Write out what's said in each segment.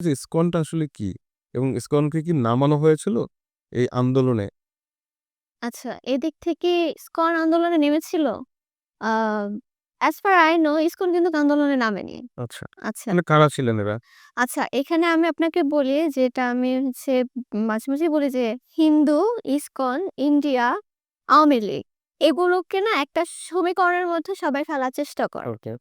যে ইসকনটা আসলে কি? এবং ইসকনকে কি নামানো হয়েছিল এই আন্দোলনে? আচ্ছা, এদিক থেকে ইসকন আন্দোলনে নেমেছিল? আ as far I know ISKCON কিন্তু আন্দোলনে নামেনি। আচ্ছা। আচ্ছা। মানে কারা ছিলেন এরা? আচ্ছা, এখানে আমি আপনাকে বলি যেটা আমি হচ্ছে মাঝে, মাঝেই বলি যে হিন্দু, ইসকন, ইন্ডিয়া, আওয়ামী লীগ এগুলোকে না একটা সমীকরণের মধ্যে সবাই ফেলার চেষ্টা করে। ওকে।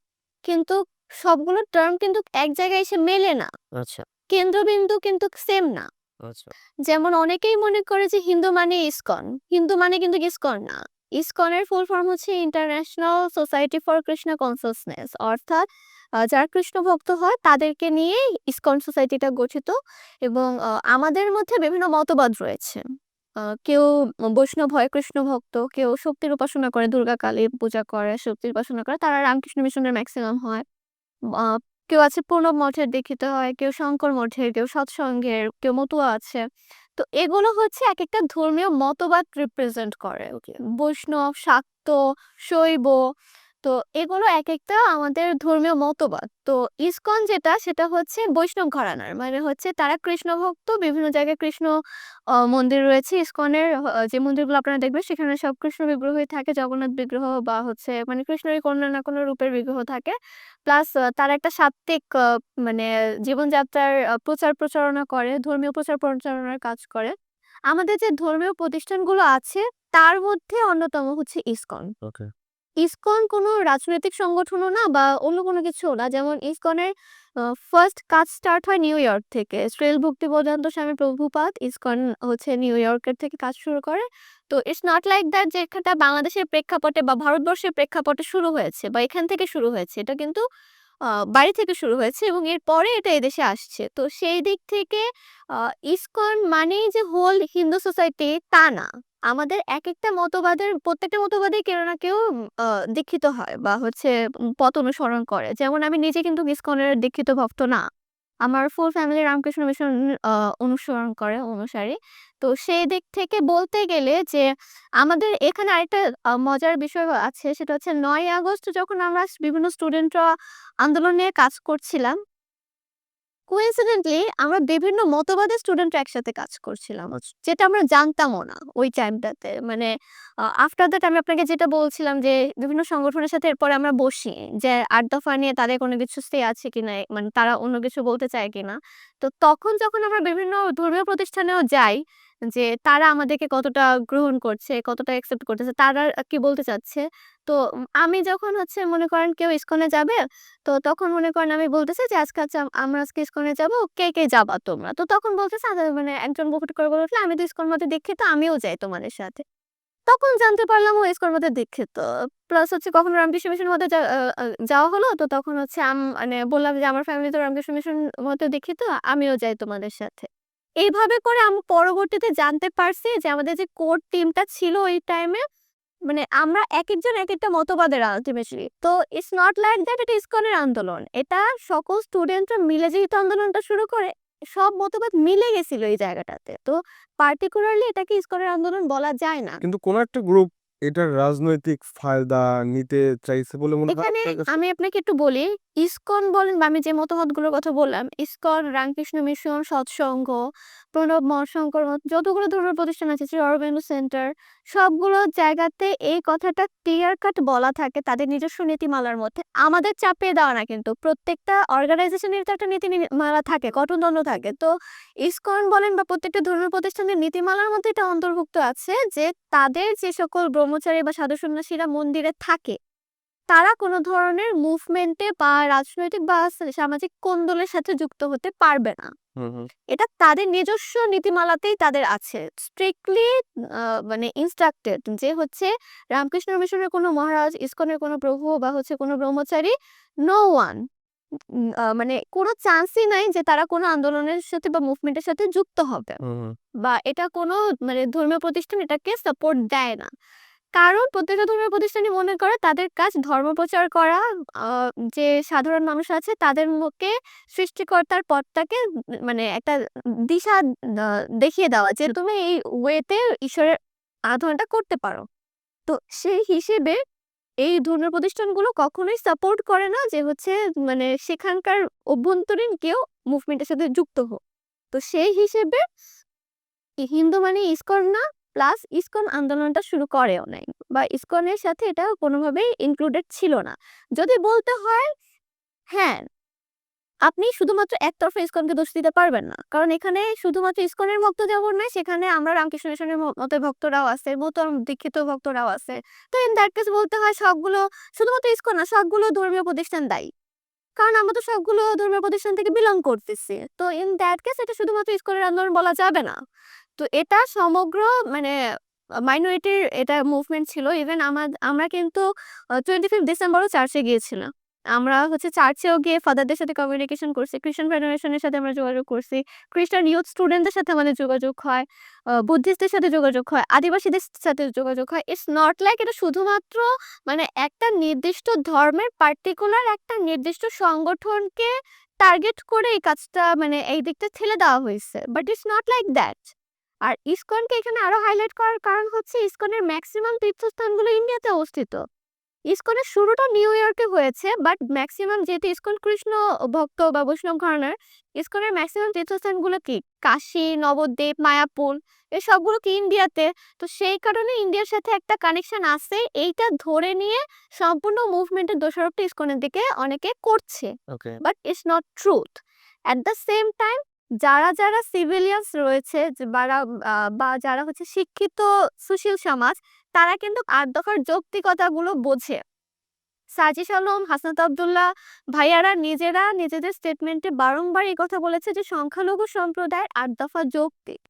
কিন্তু সবগুলো টার্ম কিন্তু এক জায়গায় এসে মেলে না। আচ্ছা। কেন্দ্রবিন্দু কিন্তু সেম না। আচ্ছা। যেমন অনেকেই মনে করে যে হিন্দু মানে ইসকন। হিন্দু মানে কিন্তু ইসকন না। ইসকনের ফুল ফর্ম হচ্ছে international society for Krishna consciousness অর্থাৎ যারা কৃষ্ণ ভক্ত হয় তাদেরকে নিয়েই ইসকন সোসাইটিটা গঠিত এবং আমাদের মধ্যে বিভিন্ন মতবাদ রয়েছে। কেউ বৈষ্ণব হয় কৃষ্ণ ভক্ত, কেউ শক্তির উপাসনা করে, দুর্গা কালী পূজা করে, শক্তির উপাসনা করে। তারা রামকৃষ্ণ মিশনের ম্যাক্সিমাম হয়। কেউ আছে প্রণব মঠের দীক্ষিত হয়, কেউ শঙ্কর মঠের, কেউ সৎসঙ্গের, কেউ মতুয়া আছে। তো এগুলো হচ্ছে এক একটা ধর্মীয় মতবাদ রিপ্রেজেন্ট করে। বৈষ্ণব, শাক্ত, শৈব তো এগুলো এক একটা আমাদের ধর্মীয় মতবাদ। তো ইসকন যেটা সেটা হচ্ছে বৈষ্ণব ঘরানার। মানে হচ্ছে তারা কৃষ্ণ ভক্ত। বিভিন্ন জায়গায় কৃষ্ণ মন্দির রয়েছে। ইসকনের যে মন্দিরগুলো আপনারা দেখবেন সেখানে সব কৃষ্ণ বিগ্রহই থাকে। জগন্নাথ বিগ্রহ বা হচ্ছে মানে কৃষ্ণের কোনো না কোনো রূপের বিগ্রহ থাকে। প্লাস তারা একটা সাত্ত্বিক মানে জীবনযাত্রার প্রচার প্রচারণা করে, ধর্মীয় প্রচার প্রচারণার কাজ করে। আমাদের যে ধর্মীয় প্রতিষ্ঠানগুলো আছে তার মধ্যে অন্যতম হচ্ছে ইসকন। ইসকন কোনো রাজনৈতিক সংগঠনও না বা অন্য কোনো কিছু না। যেমন ইসকনের ফার্স্ট কাজ স্টার্ট হয় নিউ ইয়র্ক থেকে। শ্রেল ভক্তি পর্যন্ত স্বামী প্রভুপাত ইসকন হচ্ছে নিউ ইয়র্কের থেকে কাজ শুরু করে। তো ইটস নট লাইক দ্যাট যে এখানটা বাংলাদেশের প্রেক্ষাপটে বা ভারতবর্ষের প্রেক্ষাপটে শুরু হয়েছে বা এখান থেকে শুরু হয়েছে। এটা কিন্তু বাইরে থেকে শুরু হয়েছে এবং এরপরে এটা এদেশে আসছে। তো সেই দিক থেকে, আ ইসকন মানেই যে হোল হিন্দু সোসাইটি তা না। আমাদের এক একটা মতবাদের, প্রত্যেকটা মতবাদে কেউ না কেউ দীক্ষিত হয় বা হচ্ছে পথ অনুসরণ করে। যেমন আমি নিজে কিন্তু ইসকনের দীক্ষিত ভক্ত না। আমার ফুল ফ্যামিলি রামকৃষ্ণ মিশন অনুসরণ করে, অনুসারী। তো সেই দিক থেকে বলতে গেলে যে আমাদের এখানে আরেকটা মজার বিষয় আছে সেটা হচ্ছে নয় আগস্ট যখন আমরা বিভিন্ন স্টুডেন্টরা আন্দোলন নিয়ে কাজ করছিলাম কোইন্সিডেন্টলি আমরা বিভিন্ন মতবাদের স্টুডেন্টরা একসাথে কাজ করছিলাম। যেটা আমরা জানতামও না ওই টাইমটাতে। মানে আফটার দ্যাট আমি আপনাকে যেটা বলছিলাম যে বিভিন্ন সংগঠনের সাথে এরপরে আমরা বসি। যে আট দফা নিয়ে তাদের কোনো কিছু say আছে কিনা, মানে তারা অন্য কিছু বলতে চায় কিনা। তো তখন যখন আমরা বিভিন্ন ধর্মীয় প্রতিষ্ঠানেও যাই যে তারা আমাদেরকে কতটা গ্রহণ করছে, কতটা অ্যাকসেপ্ট করতেছে, তারা কি বলতে চাচ্ছে। তো আমি যখন হচ্ছে মনে করেন কেউ ইসকনে যাবে, তো তখন মনে করেন আমি বলতেছি যে আজকে আচ্ছা আমরা আজকে ইসকনে যাব, কে, কে যাবা তোমরা? তো তখন বলতেছে মানে একজন হুট করে বলে উঠল, "আমি তো ইসকন মতে দীক্ষিত, আমিও যাই তোমাদের সাথে।" তখন জানতে পারলাম ও ইসকন মতে দীক্ষিত। প্লাস হচ্ছে কখনো রামকৃষ্ণ মিশন মতে যা আ আ যাওয়া হলো। তো তখন হচ্ছে মানে বললাম যে আমার ফ্যামিলি তো রামকৃষ্ণ মিশন মতে দীক্ষিত, আমিও যাই তোমাদের সাথে। এইভাবে করে আমি পরবর্তীতে জানতে পারছি যে আমাদের যে কোর টিমটা ছিল ওই টাইমে মানে আমরা এক একজন এক একটা মতবাদের আলটিমেটলি তো ইটস নট লাইক দ্যাট এটা ইসকনের আন্দোলন। এটা সকল স্টুডেন্টরা মিলে যেহেতু আন্দোলনটা শুরু করে, সব মতবাদ মিলে গেছিল এই জায়গাটাতে। তো পার্টিকুলারলি এটাকে ইস্কনের আন্দোলন বলা যায় না। কিন্তু কোন একটা গ্রুপ এটার রাজনৈতিক ফায়দা নিতে চাইছে বলে মনে হয় এখানে আপনার কাছে? আমি আপনাকে একটু বলি, ইসকন বলেন বা আমি যে মতবাদগুলোর কথা বললাম, ইসকন, রামকৃষ্ণ মিশন, সৎসঙ্গ, প্রণব মঠ, শঙ্কর মঠ যতগুলো ধর্মীয় প্রতিষ্ঠান আছে, শ্রী অরবিন্দ সেন্টার সবগুলো জায়গাতে এই কথাটা ক্লিয়ার কাট বলা থাকে তাদের নিজস্ব নীতিমালার মধ্যে। আমাদের চাপিয়ে দেওয়া না কিন্তু। প্রত্যেকটা অর্গানাইজেশনের তো একটা নীতিমালা থাকে, গঠনতন্ত্র থাকে। তো ইসকন বলেন বা প্রত্যেকটা ধর্মীয় প্রতিষ্ঠানের নীতিমালার মধ্যে এটা অন্তর্ভুক্ত আছে যে তাদের যে সকল ব্রহ্মচারী বা সাধু সন্ন্যাসীরা মন্দিরে থাকে, তারা কোনো ধরনের মুভমেন্টে বা রাজনৈতিক বা সামাজিক কোন্দলের সাথে যুক্ত হতে পারবে না। এটা তাদের নিজস্ব নীতিমালাতেই তাদের আছে। স্ট্রিক্টলি মানে ইনস্ট্রাক্টেড যে হচ্ছে রামকৃষ্ণ মিশনের কোনো মহারাজ, ইসকনের কোনো প্রভু বা হচ্ছে কোনো ব্রহ্মচারী নো ওয়ান মানে কোনো চান্সই নাই যে তারা কোনো আন্দোলনের সাথে বা মুভমেন্টের সাথে যুক্ত হবে। বা এটা কোনো মানে ধর্মীয় প্রতিষ্ঠান এটাকে সাপোর্ট দেয় না। কারণ প্রত্যেকটা ধর্মীয় প্রতিষ্ঠানই মনে করে তাদের কাজ ধর্ম প্রচার করা, যে সাধারণ মানুষ আছে তাদের মুখে সৃষ্টিকর্তার পথটাকে মানে একটা দিশা দেখিয়ে দেওয়া যে তুমি এই ওয়েতে ঈশ্বরের আরাধনাটা করতে পারো। তো সেই হিসেবে এই ধর্মীয় প্রতিষ্ঠানগুলো কখনোই সাপোর্ট করে না যে হচ্ছে মানে সেখানকার অভ্যন্তরীণ কেউ মুভমেন্টের সাথে যুক্ত হোক তো সেই হিসেবে হিন্দু মানে ইসকন না প্লাস ইসকন আন্দোলনটা শুরু করেও নাই বা ইসকনের সাথে এটা কোনোভাবেই ইনক্লুডেড ছিল না। যদি বলতে হয় হ্যাঁ আপনি শুধুমাত্র একতরফা ইসকনকে দোষ দিতে পারবেন না। কারণ এখানে শুধুমাত্র ইসকনের ভক্ত যেমন নয়, সেখানে আমরা রামকৃষ্ণ মিশনের ম- মতের ভক্তরাও আছে মতন দীক্ষিত ভক্তরাও আছে। তো ইন দ্যাট কেস বলতে হয়, সবগুলো, শুধুমাত্র ইসকন না, সবগুলো ধর্মীয় প্রতিষ্ঠান দায়ী। কারণ আমরা তো সবগুলো ধর্মীয় প্রতিষ্ঠান থেকে বিলং করতেছি। তো ইন দ্যাট কেস এটা শুধুমাত্র ইসকনের আন্দোলন বলা যাবে না। তো এটা সমগ্র মানে মাইনরিটির এটা মুভমেন্ট ছিল। ইভেন আমার আমরা কিন্তু টোয়েন্টি ফিফ ডিসেম্বরও চার্চে গিয়েছিলাম। আমরা হচ্ছে চার্চেও গিয়ে ফাদারদের সাথে কমিউনিকেশন করছি খ্রিস্টান ফেডারেশনের সাথে আমরা যোগাযোগ করছি খ্রিস্টান ইউথ স্টুডেন্টদের সাথে আমাদের যোগাযোগ হয় বুদ্ধিস্টদের সাথে যোগাযোগ হয়, আদিবাসীদের সাথে যোগাযোগ হয়। ইটস নট লাইক এটা শুধুমাত্র মানে একটা নির্দিষ্ট ধর্মের পার্টিকুলার একটা নির্দিষ্ট সংগঠনকে টার্গেট করে এই কাজটা মানে এই দিকটা ঠেলে দেওয়া হয়েছে। But it's not like that আর ইসকনকে এখানে আরও হাইলাইট করার কারণ হচ্ছে ইসকনের ম্যাক্সিমাম তীর্থস্থানগুলো ইন্ডিয়াতে অবস্থিত। ইসকনের শুরুটা নিউ ইয়র্কে হয়েছে বাট ম্যাক্সিমাম যেহেতু ইসকন কৃষ্ণ ভক্ত বা বৈষ্ণব ঘরানার ইসকনের ম্যাক্সিমাম তীর্থস্থানগুলো কি? কাশী নবদ্বীপ মায়াপুর এই সবগুলো কি ইন্ডিয়াতে? তো সেই কারণে ইন্ডিয়ার সাথে একটা কানেকশন আছে এইটা ধরে নিয়ে সম্পূর্ণ মুভমেন্টের দোষারোপটা ইসকনের দিকে অনেকে করছে। Okay but it's not truth at the same time যারা যারা সিভিলিয়ান্স রয়েছে যে বারা বা যারা হচ্ছে শিক্ষিত সুশীল সমাজ, তারা কিন্তু আট দফার যৌক্তিকতাগুলো বোঝে। সাজিস আলম, হাসনাত আবদুল্লাহ ভাইয়ারা নিজেরা নিজেদের স্টেটমেন্টে বারংবার এই কথা বলেছে যে সংখ্যালঘু সম্প্রদায়ের আট দফা যৌক্তিক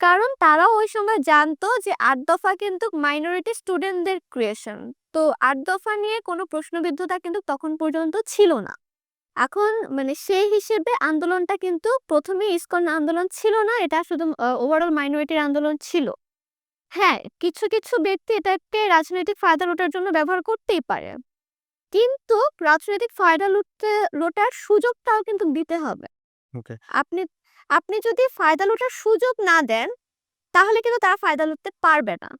কারণ তারাও ওই সময় জানতো যে আট দফা কিন্তু মাইনরিটি স্টুডেন্টদের ক্রিয়েশন তো আট দফা নিয়ে কোনো প্রশ্নবিদ্ধতা কিন্তু তখন পর্যন্ত ছিল না। এখন মানে সেই হিসেবে আন্দোলনটা কিন্তু প্রথমে ইসকন আন্দোলন ছিল না এটা শুধু ওভারঅল মাইনরিটির আন্দোলন ছিল। হ্যাঁ কিছু কিছু ব্যক্তি এটাকে রাজনৈতিক ফায়দা লোটার জন্য ব্যবহার করতেই পারে। কিন্তু রাজনৈতিক ফায়দা লুটতে লোটার সুযোগটাও কিন্তু দিতে হবে। আপনি আপনি যদি ফায়দা লুটার সুযোগ না দেন তাহলে কিন্তু তারা ফায়দা লুটতে পারবে না।